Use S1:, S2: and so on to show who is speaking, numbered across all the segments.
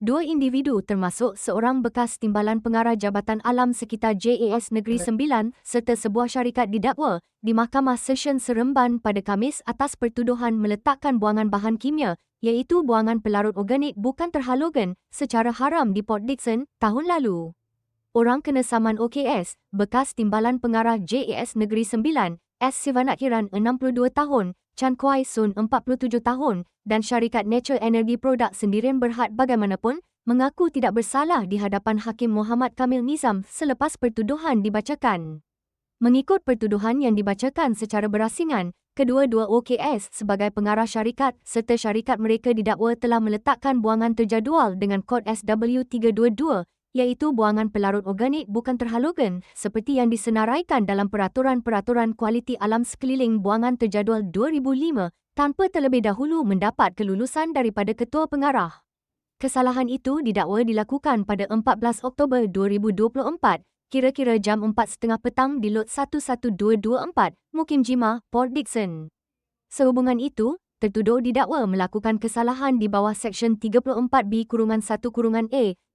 S1: Dua individu termasuk seorang bekas timbalan pengarah Jabatan Alam Sekitar JAS Negeri Sembilan serta sebuah syarikat didakwa di Mahkamah Session Seremban pada Khamis atas pertuduhan meletakkan buangan bahan kimia iaitu buangan pelarut organik bukan terhalogen secara haram di Port Dickson tahun lalu. Orang kena saman OKS, bekas timbalan pengarah JAS Negeri Sembilan, S. Sivanakiran 62 tahun, Chan Kwai Sun 47 tahun dan syarikat Nature Energy Product sendirian berhad bagaimanapun mengaku tidak bersalah di hadapan Hakim Muhammad Kamil Nizam selepas pertuduhan dibacakan. Mengikut pertuduhan yang dibacakan secara berasingan, kedua-dua OKS sebagai pengarah syarikat serta syarikat mereka didakwa telah meletakkan buangan terjadual dengan kod SW322 iaitu buangan pelarut organik bukan terhalogen seperti yang disenaraikan dalam Peraturan-Peraturan Kualiti Alam Sekeliling Buangan Terjadual 2005 tanpa terlebih dahulu mendapat kelulusan daripada Ketua Pengarah. Kesalahan itu didakwa dilakukan pada 14 Oktober 2024 kira-kira jam 4.30 petang di lot 11224 Mukim Jima, Port Dickson. Sehubungan itu, tertuduh didakwa melakukan kesalahan di bawah Seksyen 34B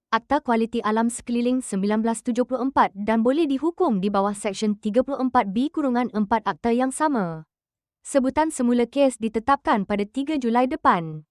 S1: kurungan 1 kurungan A Akta Kualiti Alam Sekeliling 1974 dan boleh dihukum di bawah Seksyen 34B kurungan 4 Akta yang sama. Sebutan semula kes ditetapkan pada 3 Julai depan.